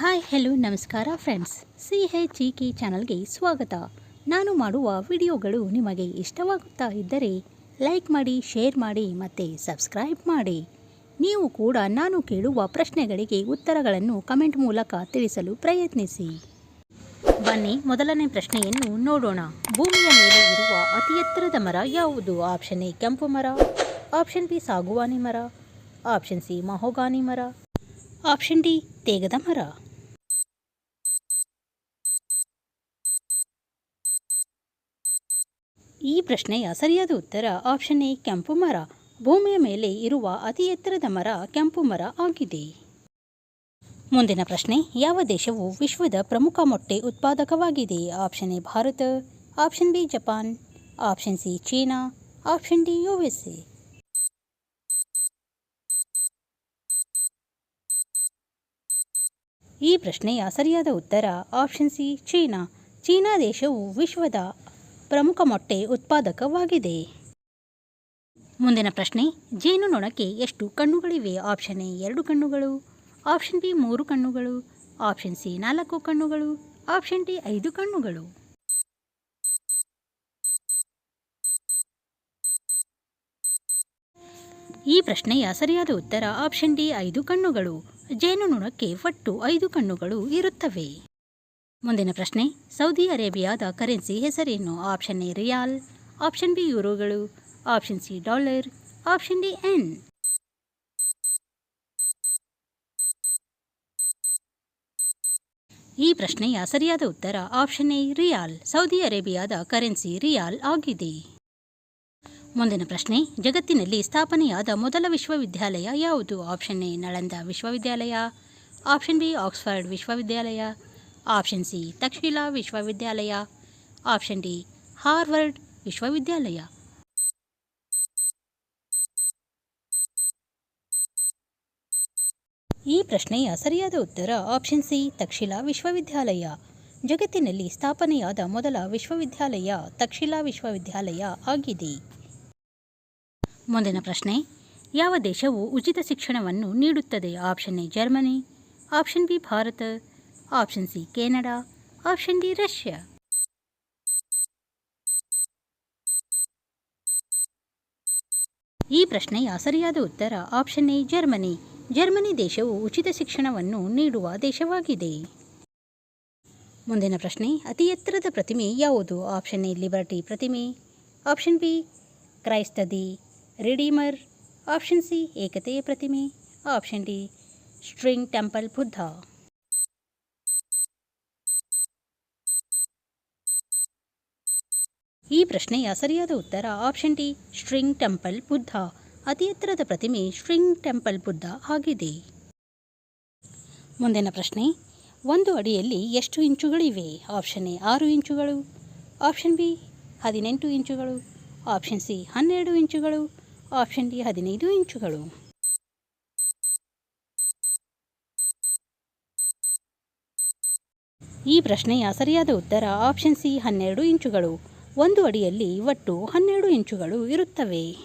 Hi, hello, ನಮಸ್ಕಾರ friends. C H E K ಚಾನಲ್ಗೆ ಸ್ವಾಗತ. ನಾನು ಮಾಡುವ ವಿಡಿಯೋಗಳು ನಿಮಗೆ ಇಷ್ಟವಾಗುತ್ತಾ ಇದ್ದರೆ ಲೈಕ್ ಮಾಡಿ, ಶೇರ್ ಮಾಡಿ ಮತ್ತು ಸಬ್ಸ್ಕ್ರೈಬ್ ಮಾಡಿ. ನೀವು ಕೂಡ ನಾನು ಕೇಳುವ ಪ್ರಶ್ನೆಗಳಿಗೆ ಉತ್ತರಗಳನ್ನು ಕಮೆಂಟ್ ಮೂಲಕ ತಿಳಿಸಲು ಪ್ರಯತ್ನಿಸಿ. ಬನ್ನಿ, ಮೊದಲನೇ ಪ್ರಶ್ನೆಯನ್ನು ನೋಡೋಣ. ಭೂಮಿಯ ಮೇಲೆ ಇರುವ ಅತಿ ಎತ್ತರದ ಮರ ಯಾವುದು? ಆಪ್ಷನ್ ಎ, ಕೆಂಪು ಮರ. ಆಪ್ಷನ್ ಬಿ, ಸಾಗುವಾನಿ ಮರ. ಆಪ್ಷನ್ ಸಿ, ಮಹೋಗಾನಿ ಮರ. ಆಪ್ಷನ್ ಡಿ, ತೇಗದ ಮರ. ಈ ಪ್ರಶ್ನೆಯ ಸರಿಯಾದ ಉತ್ತರ ಆಪ್ಷನ್ ಎ ಕೆಂಪು ಮರ. ಭೂಮಿಯ ಮೇಲೆ ಇರುವ ಅತಿ ಎತ್ತರದ ಮರ ಕೆಂಪು ಮರ ಆಗಿದೆ. ಮುಂದಿನ ಪ್ರಶ್ನೆ, ಯಾವ ದೇಶವು ವಿಶ್ವದ ಪ್ರಮುಖ ಮೊಟ್ಟೆ ಉತ್ಪಾದಕವಾಗಿದೆ? Option A Bharat. Option B Japan. Option C China. Option D U S A ಈ ಪ್ರಶ್ನೆಯ ಸರಿಯಾದ ಉತ್ತರ ಆಪ್ಷನ್ ಸಿ ಚೀನಾ. ಚೀನಾ ದೇಶವು ವಿಶ್ವದ ಪ್ರಮುಖ ಮೊಟ್ಟೆ ಉತ್ಪಾದಕವಾಗಿದೆ. ಮುಂದಿನ ಪ್ರಶ್ನೆ ಜೇನುನೊಣಕ್ಕೆ ಎಷ್ಟು ಕಣ್ಣುಗಳಿವೆ? ಆಪ್ಷನ್ ಎ ಎರಡು ಕಣ್ಣುಗಳು, ಆಪ್ಷನ್ ಬಿ ಮೂರು ಕಣ್ಣುಗಳು, ಆಪ್ಷನ್ ಸಿ ನಾಲ್ಕು ಕಣ್ಣುಗಳು, ಆಪ್ಷನ್ ಡಿ ಐದು ಕಣ್ಣುಗಳು. ಈ ಪ್ರಶ್ನೆಯ ಸರಿಯಾದ ಉತ್ತರ ಆಪ್ಷನ್ ಡಿ ಐದು ಕಣ್ಣುಗಳು. ಜೇನುನೊಣಕ್ಕೆ ಒಟ್ಟು ಐದು ಕಣ್ಣುಗಳು ಇರುತ್ತವೆ. ಮುಂದಿನ ಪ್ರಶ್ನೆ, ಸೌದಿ ಅರೇಬಿಯಾದ ಕರೆನ್ಸಿ ಹೆಸರೇನು? Option A, riyal, option B, ಯೂರೋಗಳು, option C, dollar, option D, yen. ಈ ಪ್ರಶ್ನೆಯ ಸರಿಯಾದ ಉತ್ತರ, ಆಪ್ಷನ್ ಎ, ರಿಯಾಲ್, ಸೌದಿ ಅರೇಬಿಯಾದ ಕರೆನ್ಸಿ ರಿಯಾಲ್ ಆಗಿದೆ. ಮುಂದಿನ ಪ್ರಶ್ನೆ, ಜಗತ್ತಿನಲ್ಲಿ ಸ್ಥಾಪನೆಯಾದ ಮೊದಲ ವಿಶ್ವವಿದ್ಯಾಲಯ ಯಾವುದು? ಆಪ್ಷನ್ ಎ, ನಳಂದ ವಿಶ್ವವಿದ್ಯಾಲಯ, ಆಪ್ಷನ್ ಬಿ, ಆಕ್ಸ್ಫರ್ಡ್ ವಿಶ್ವವಿದ್ಯಾಲಯ ಆಪ್ಷನ್ ಸಿ, ತಕ್ಷಶಿಲಾ ವಿಶ್ವವಿದ್ಯಾಲಯ. ಆಪ್ಷನ್ ಡಿ, ಹಾರ್ವರ್ಡ್ ವಿಶ್ವವಿದ್ಯಾಲಯ. ಈ ಪ್ರಶ್ನೆಯ ಸರಿಯಾದ ಉತ್ತರ ಆಪ್ಷನ್ ಸಿ, ತಕ್ಷಶಿಲಾ ವಿಶ್ವವಿದ್ಯಾಲಯ. ಜಗತ್ತಿನಲ್ಲಿ ಸ್ಥಾಪನೆಯಾದ ಮೊದಲ ವಿಶ್ವವಿದ್ಯಾಲಯ ತಕ್ಷಶಿಲಾ ವಿಶ್ವವಿದ್ಯಾಲಯ ಆಗಿದೆ. ಮುಂದಿನ ಪ್ರಶ್ನೆ, ಯಾವ ದೇಶವು ಉಚಿತ ಶಿಕ್ಷಣವನ್ನು ನೀಡುತ್ತದೆ? Option A, Germany. Option B, Bharat. Option C Canada option D Russia ಈ ಪ್ರಶ್ನೆಯ ಸರಿಯಾದ ಉತ್ತರ ಆಪ್ಷನ್ ಎ ಜರ್ಮನಿ ಜರ್ಮನಿ ದೇಶವು ಉಚಿತ ಶಿಕ್ಷಣವನ್ನು ನೀಡುವ ದೇಶವಾಗಿದೆ. ಮುಂದಿನ ಪ್ರಶ್ನೆ, ಅತಿ ಎತ್ತರದ ಪ್ರತಿಮೆ ಯಾವುದು? ಆಪ್ಷನ್ ಎ ಲಿಬರ್ಟಿ ಪ್ರತಿಮೆ. Option B Christ the Redeemer option C ಏಕತೆಯ ಪ್ರತಿಮೆ. Option D Spring Temple Buddha ಈ ಪ್ರಶ್ನೆಯ ಸರಿಯಾದ ಉತ್ತರ option D Spring Temple Buddha ಅತಿ ಎತ್ತರದ ಪ್ರತಿಮೆ ಸ್ಟ್ರಿಂಗ್ ಟೆಂಪಲ್ ಬುದ್ಧ ಆಗಿದೆ. ಮುಂದಿನ ಪ್ರಶ್ನೆ, ಒಂದು ಅಡಿಯಲ್ಲಿ ಎಷ್ಟು ಇಂಚುಗಳಿವೆ? ಆಪ್ಷನ್ ಎ ಆರು ಇಂಚುಗಳು. ಆಪ್ಷನ್ ಬಿ ಹದಿನೆಂಟು ಇಂಚುಗಳು. ಆಪ್ಷನ್ ಸಿ ಹನ್ನೆರಡು ಇಂಚುಗಳು. ಆಪ್ಷನ್ ಡಿ ಹದಿನೈದು ಇಂಚುಗಳು. ಈ ಪ್ರಶ್ನೆಯ ಸರಿಯಾದ ಉತ್ತರ ಆಪ್ಷನ್ ಸಿ ಹನ್ನೆರಡು ಇಂಚುಗಳು. ಒಂದು ಅಡಿಯಲ್ಲಿ ಒಟ್ಟು ಹನ್ನೆರಡು ಇಂಚುಗಳು ಇರುತ್ತವೆ.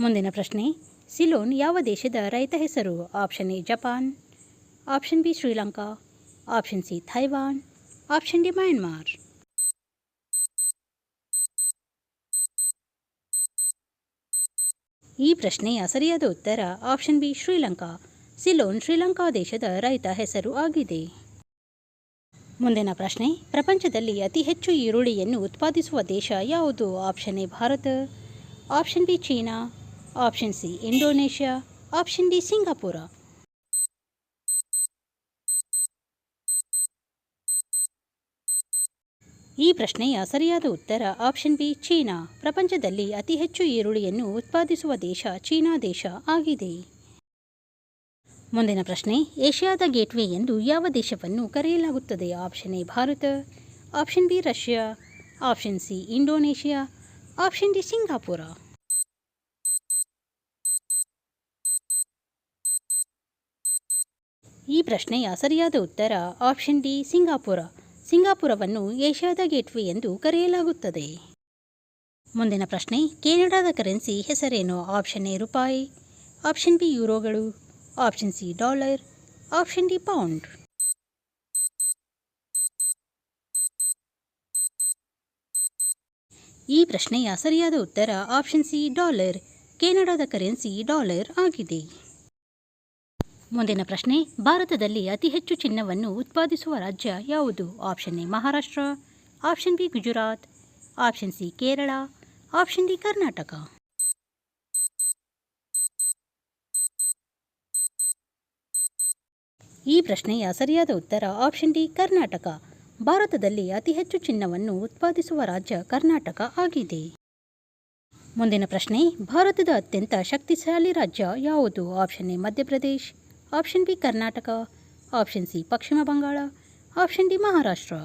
ಮುಂದಿನ ಪ್ರಶ್ನೆ, ಸಿಲೋನ್ ಯಾವ ದೇಶದ ರೈತ ಹೆಸರು? Option A, Japan. Option B, Sri Lanka. Option C, Taiwan. Option D, Myanmar. ಈ ಪ್ರಶ್ನೆಯ ಸರಿಯಾದ ಉತ್ತರ option B, Sri Lanka. Ceylon Sri Lanka ದೇಶದ ರೈತ ಹೆಸರು ಆಗಿದೆ. ಮುಂದಿನ ಪ್ರಶ್ನೆ, ಪ್ರಪಂಚದಲ್ಲಿ ಅತಿ ಹೆಚ್ಚು ಈರುಳ್ಳಿಯನ್ನು ಉತ್ಪಾದಿಸುವ ದೇಶ ಯಾವುದು? Option A, Bharat. Option B, China. Option C, Indonesia. Option D, Singapore. ಈ ಪ್ರಶ್ನೆಯ ಸರಿಯಾದ ಉತ್ತರ ಆಪ್ಷನ್ ಬಿ, ಚೀನಾ. ಪ್ರಪಂಚದಲ್ಲಿ ಅತಿ ಹೆಚ್ಚು ಈರುಳ್ಳಿಯನ್ನು ಉತ್ಪಾದಿಸುವ ದೇಶ ಚೀನಾ ದೇಶ ಆಗಿದೆ. ಮುಂದಿನ ಪ್ರಶ್ನೆ, ಏಷ್ಯಾದ ಗೇಟ್ವೇ ಎಂದು ಯಾವ ದೇಶವನ್ನು ಕರೆಯಲಾಗುತ್ತದೆ? Option A, Bharat. Option B, Russia. Option C, Indonesia. Option D, Singapore. ಈ ಪ್ರಶ್ನೆಯ ಸರಿಯಾದ ಉತ್ತರ, ಆಪ್ಷನ್ ಡಿ, ಸಿಂಗಾಪುರ. ಸಿಂಗಾಪುರವನ್ನು ಏಷ್ಯಾದ ಗೇಟ್ವೇ ಎಂದು ಕರೆಯಲಾಗುತ್ತದೆ. ಮುಂದಿನ ಪ್ರಶ್ನೆ, ಕೆನಡಾದ ಕರೆನ್ಸಿ ಹೆಸರೇನು? ಆಪ್ಷನ್ ಎ, ರೂಪಾಯಿ. ಆಪ್ಷನ್ ಬಿ, ಯೂರೋಗಳು. option C dollar, option D pound. ಈ ಪ್ರಶ್ನೆಯ ಸರಿಯಾದ ಉತ್ತರ ಆಪ್ಷನ್ ಸಿ ಡಾಲರ್ ಕೆನಡಾದ ಕರೆನ್ಸಿ ಡಾಲರ್ ಆಗಿದೆ. ಮುಂದಿನ ಪ್ರಶ್ನೆ ಭಾರತದಲ್ಲಿ ಅತಿ ಹೆಚ್ಚು ಚಿನ್ನವನ್ನು ಉತ್ಪಾದಿಸುವ ರಾಜ್ಯ ಯಾವುದು? Option A Maharashtra. Option B Gujarat. Option C Kerala. Option D Karnataka. ಈ ಪ್ರಶ್ನೆಯ ಸರಿಯಾದ ಉತ್ತರ ಆಪ್ಷನ್ ಡಿ ಕರ್ನಾಟಕ. ಭಾರತದಲ್ಲಿ ಅತಿ ಹೆಚ್ಚು ಚಿನ್ನವನ್ನು ಉತ್ಪಾದಿಸುವ ರಾಜ್ಯ ಕರ್ನಾಟಕ ಆಗಿದೆ. ಮುಂದಿನ ಪ್ರಶ್ನೆ, ಭಾರತದ ಅತ್ಯಂತ ಶಕ್ತಿಶಾಲಿ ರಾಜ್ಯ ಯಾವುದು? Option A Madhya Pradesh. Option B Karnataka. Option C Paschim Bangala. Option D Maharashtra.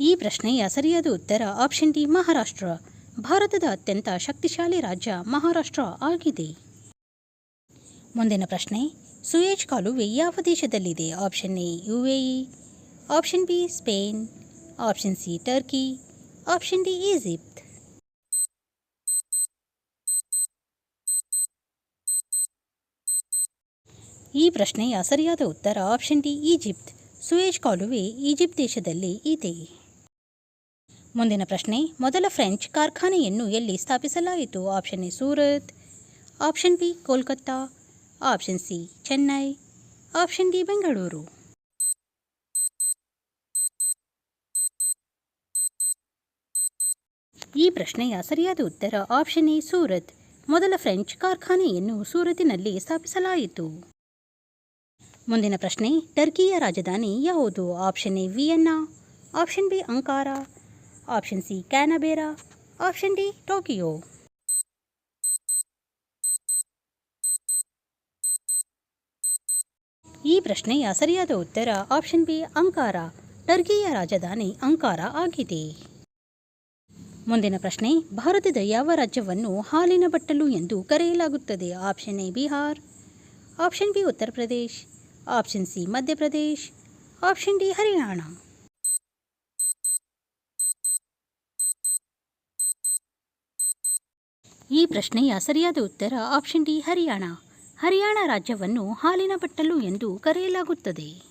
ಈ ಪ್ರಶ್ನೆಯ ಸರಿಯಾದ ಉತ್ತರ ಆಪ್ಷನ್ ಡಿ ಮಹಾರಾಷ್ಟ್ರ. ಭಾರತದ ಅತ್ಯಂತ ಶಕ್ತಿಶಾಲಿ ರಾಜ್ಯ ಮಹಾರಾಷ್ಟ್ರ ಆಗಿದೆ. ಮುಂದಿನ ಪ್ರಶ್ನೆ, ಸುಯೇಜ್ ಕಾಲುವೆ ಯಾವ ದೇಶದಲ್ಲಿದೆ? Option A U A option B, Spain. Option C, Turkey. Option D, Egypt. ಈ ಪ್ರಶ್ನೆಯ ಸರಿಯಾದ ಉತ್ತರ ಆಪ್ಷನ್ ಡಿ, ಈಜಿಪ್ಟ್. ಸುಯೇಜ್ ಕಾಲುವೆ ಈಜಿಪ್ಟ್ ದೇಶದಲ್ಲಿ ಇದೆ. ಮುಂದಿನ ಪ್ರಶ್ನೆ, ಮೊದಲ ಫ್ರೆಂಚ್ ಕಾರ್ಖಾನೆಯನ್ನು ಎಲ್ಲಿ ಸ್ಥಾಪಿಸಲಾಯಿತು? Option A, Surat. Option B, Kolkata. Option C, Chennai. Option D, Bengaluru. ಈ ಪ್ರಶ್ನೆಯ ಸರಿಯಾದ ಉತ್ತರ ಆಪ್ಷನ್ ಎ, ಸೂರತ್. ಮೊದಲ ಫ್ರೆಂಚ್ ಕಾರ್ಖಾನೆಯನ್ನು ಸೂರತಿನಲ್ಲಿ ಸ್ಥಾಪಿಸಲಾಯಿತು. ಮುಂದಿನ ಪ್ರಶ್ನೆ, ಟರ್ಕಿಯ ರಾಜಧಾನಿ ಯಾವುದು? Option A, Vienna. Option B, Ankara. Option C Canberra option D Tokyo ಈ ಪ್ರಶ್ನೆಯ ಸರಿಯಾದ ಉತ್ತರ ಆಪ್ಷನ್ ಬಿ ಅಂಕಾರ ಟರ್ಕಿಯ ರಾಜಧಾನಿ ಅಂಕಾರ ಆಗಿದೆ. ಮುಂದಿನ ಪ್ರಶ್ನೆ, ಭಾರತದ ಯಾವ ರಾಜ್ಯವನ್ನು ಹಾಲಿನ ಬಟ್ಟಲು ಎಂದು ಕರೆಯಲಾಗುತ್ತದೆ? Option A Bihar option B Uttar Pradesh option C Madhya Pradesh option D Haryana ಈ ಪ್ರಶ್ನೆಯ ಸರಿಯಾದ ಉತ್ತರ ಆಪ್ಷನ್ ಡಿ ಹರಿಯಾಣ. ಹರಿಯಾಣ ರಾಜ್ಯವನ್ನು ಹಾಲಿನ ಬಟ್ಟಲು ಎಂದು ಕರೆಯಲಾಗುತ್ತದೆ.